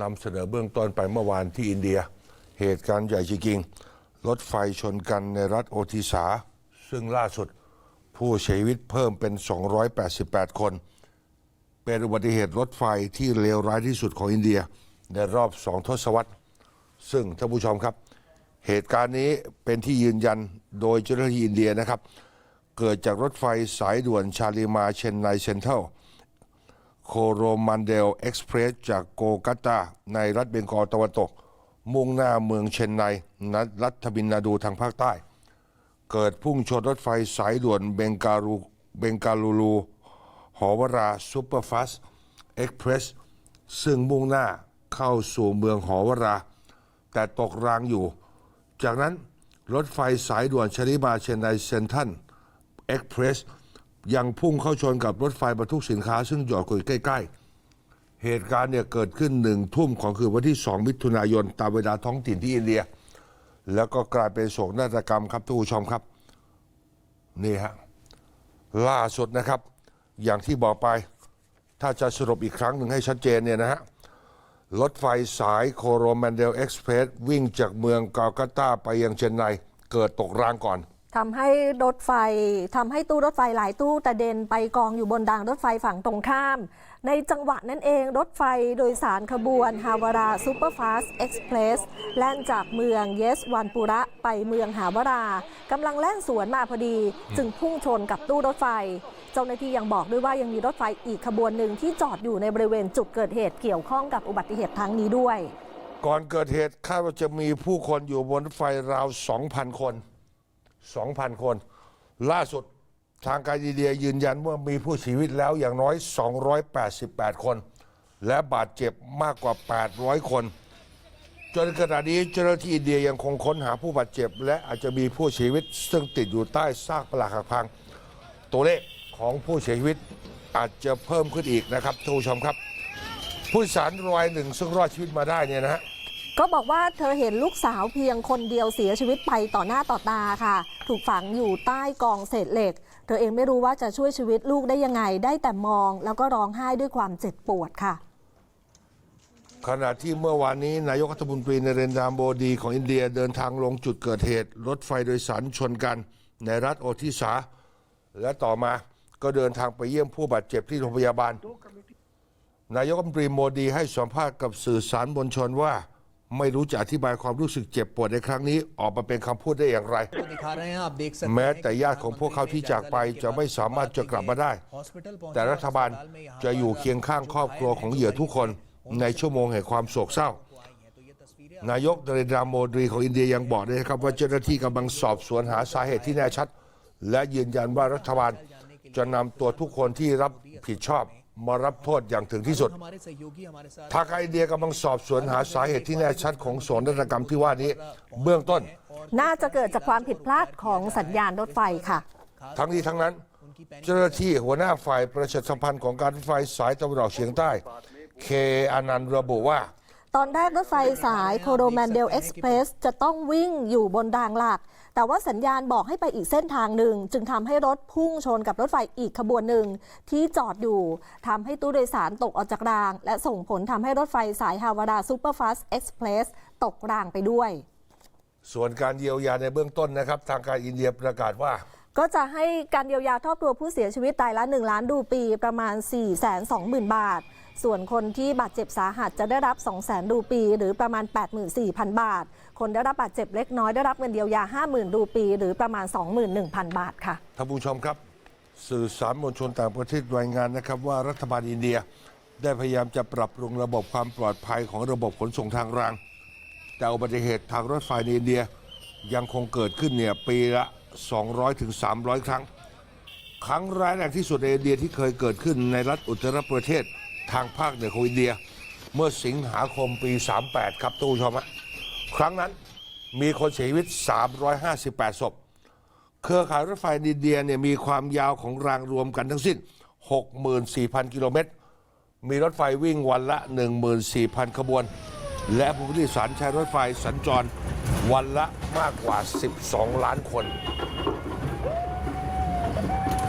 นำเสนอเบื้องต้นไปเมื่อวานที่อินเดีย เหตุการณ์ใหญ่จริงๆรถไฟชนกันในรัฐโอทิสา ซึ่งล่าสุดผู้เสียชีวิตเพิ่มเป็น 288 คน เป็นอุบัติเหตุรถไฟที่เลวร้ายที่สุดของอินเดีย ในรอบสองทศวรรษ ซึ่งท่านผู้ชมครับ เหตุการณ์นี้เป็นที่ยืนยันโดยเจ้าหน้าที่อินเดียนะครับ เกิดจากรถไฟสายด่วนชาลีมาเชนไนเซนเทล โคโรมันเดลเอ็กซ์เพรสจากโกกัตา ในรัฐเบงกอลตะวันตก มุ่งหน้าเมืองเชนไนนรัฐบินนาดูทางภาคใต้ เกิดพุ่งชนรถไฟสายด่วนเบงการูเบงกาลูรูหอวราซูเปอร์ฟาสเอ็กเพรสซึ่งมุ่งหน้าเข้าสู่เมืองหอวรา แต่ตกรางอยู่ จากนั้นรถไฟสายด่วนชลิมาเชนไนเซนทันเอ็กเพรส ยังพุ่งเข้าชนกับรถไฟบรรทุกสินค้า ซึ่งจอดอยู่ใกล้ ๆ เหตุการณ์เนี่ยเกิดขึ้นหนึ่งทุ่มของคืนวันที่ 2 มิถุนายนตามเวลาท้องถิ่นที่อินเดีย แล้วก็กลายเป็นโศกนาฏกรรมครับท่านผู้ชมครับนี่ฮะล่าสุดนะครับ อย่างที่บอกไป ถ้าจะสรุปอีกครั้งหนึ่งให้ชัดเจนเนี่ยนะฮะรถไฟสายโคโรแมนเดลเอ็กซ์เพรสวิ่งจากเมืองกาลกัตตาไปยังเชนไนเกิดตกรางก่อน ทำให้รถไฟทำให้ตู้รถไฟหลายตู้กระเด็นไปกองอยู่บนรางรถไฟฝั่งตรงข้าม ในจังหวะนั้นเองรถไฟโดยสารขบวนฮาวาราซูเปอร์ฟาสต์เอ็กซ์เพรสแล่นจากเมืองเยสวันปุระไปเมืองหาวารากำลังแล่นสวนมาพอดี จึงพุ่งชนกับตู้รถไฟ เจ้าหน้าที่ยังบอกด้วยว่ายังมีรถไฟอีกขบวนหนึ่งที่จอดอยู่ในบริเวณจุดเกิดเหตุเกี่ยวข้องกับอุบัติเหตุครั้งนี้ด้วย ก่อนเกิดเหตุคาดว่าจะมีผู้คนอยู่บนรถไฟราว 2,000 คน 2,000 คน ล่าสุดทางการอินเดียยืนยันว่ามีผู้เสียชีวิตแล้วอย่างน้อย 288 คน และบาดเจ็บมากกว่า 800 คน จนขณะนี้เจ้าหน้าที่อินเดียยังคงค้นหาผู้บาดเจ็บ และอาจจะมีผู้เสียชีวิต ซึ่งติดอยู่ใต้ซากปรักหักพัง ตัวเลขของผู้เสียชีวิตอาจจะเพิ่มขึ้นอีกนะครับท่านผู้ชมครับ ผู้โดสารรายหนึ่งซึ่งรอดชีวิตมาได้เนี่ยนะฮะ ก็บอกว่าเธอเห็นลูกสาวเพียงคนเดียวเสียชีวิตไปต่อหน้าต่อตาค่ะ ถูกฝังอยู่ใต้กองเศษเหล็ก เธอเองไม่รู้ว่าจะช่วยชีวิตลูกได้ยังไง ได้แต่มอง แล้วก็ร้องไห้ด้วยความเจ็บปวดค่ะ ขณะที่เมื่อวานนี้นายกรัฐมนตรีนเรนดราโมดีของอินเดียเดินทางลงจุดเกิดเหตุ รถไฟโดยสารชนกัน ในรัฐโอทิสา และต่อมาก็เดินทางไปเยี่ยมผู้บาดเจ็บที่โรงพยาบาล นายกรัฐมนตรีโมดีให้สัมภาษณ์กับสื่อสารมวลชนว่า ไม่รู้จะอธิบายความรู้สึกเจ็บปวดในครั้งนี้ออกมาเป็นคำพูดได้อย่างไร แม้แต่ญาติของพวกเขาที่จากไปจะไม่สามารถจะกลับมาได้ แต่รัฐบาลจะอยู่เคียงข้างครอบครัวของเหยื่อทุกคน ในชั่วโมงแห่งความโศกเศร้า นายกนเรนดราโมดรีของอินเดียยังบอกด้วยนะครับว่าเจ้าหน้าที่กำลังสอบสวนหาสาเหตุที่แน่ชัด และยืนยันว่ารัฐบาลจะนำตัวทุกคนที่รับผิดชอบ มารับโทษอย่างถึงที่สุด ทางไอเดียกำลังสอบสวนหาสาเหตุที่แน่ชัดของโศนนกรรมที่ว่านี้ เบื้องต้น น่าจะเกิดจากความผิดพลาดของสัญญาณรถไฟค่ะ ทั้งนี้ทั้งนั้น เจ้าหน้าที่หัวหน้าฝ่ายประชาสัมพันธ์ของการรถไฟสายตะวันออกเฉียงใต้ เคอานันต์ระบุว่า ตอนแรกรถไฟสายโคโรแมนเดลเอ็กซ์เพรสจะต้องวิ่งอยู่บนรางหลัก แต่ว่าสัญญาณบอกให้ไปอีกเส้นทางหนึ่ง จึงทำให้รถพุ่งชนกับรถไฟอีกขบวนหนึ่ง ที่จอดอยู่ทำให้ตู้โดยสารตกออกจากราง และส่งผลทำให้รถไฟสายฮาวาราซูเปอร์ฟาสต์เอ็กซ์เพรสตกรางไปด้วย ส่วนการเยียวยาในเบื้องต้นนะครับ ทางการอินเดียประกาศว่า ก็จะให้การเยียวยาครอบครัวผู้เสียชีวิตรายละ 1 ล้านรูปีประมาณ 4 2 0 0 0 0 บาท ส่วนคนที่บาดเจ็บสาหัสจะได้รับ 2 0 0 0 0 0รูปี หรือประมาณ 84,000 บาท คนได้รับบาดเจ็บเล็กน้อยได้รับเงินเยียวยา 50,000รูปี หรือประมาณ 21,000 บาทค่ะท่านผู้ชมครับ สื่อสารมวลชนต่างประเทศรายงานนะครับว่ารัฐบาลอินเดียได้พยายามจะปรับปรุงระบบความปลอดภัยของระบบขนส่งทางราง แต่อุบัติเหตุทางรถไฟในอินเดียยังคงเกิดขึ้นเนี่ยปีละ 200ถึง300 ครั้ง ครั้งร้ายแรงที่สุดในอินเดียที่เคยเกิดขึ้นในรัฐอุตตรประเทศทางภาคเหนือของอินเดีย เมื่อสิงหาคมปี 38 ครับตู้ชมะครั้งนั้นมีคนเสียชีวิต 358 ศพ เครือข่ายรถไฟอินเดียเนี่ยมีความยาวของรางรวมกันทั้งสิ้น 64,000 กิโลเมตร มีรถไฟวิ่งวันละ 14,000 ขบวน และผู้โดยสารใช้รถไฟสัญจร วันละมากกว่า 12 ล้านคน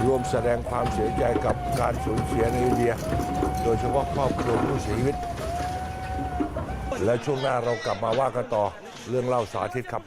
รวมแสดงความเสียใจกับการสูญเสียในอินเดีย โดยเฉพาะครอบครัวผู้เสียชีวิต และช่วงหน้าเรากลับมาว่ากันต่อเรื่องเล่าสาธิตครับ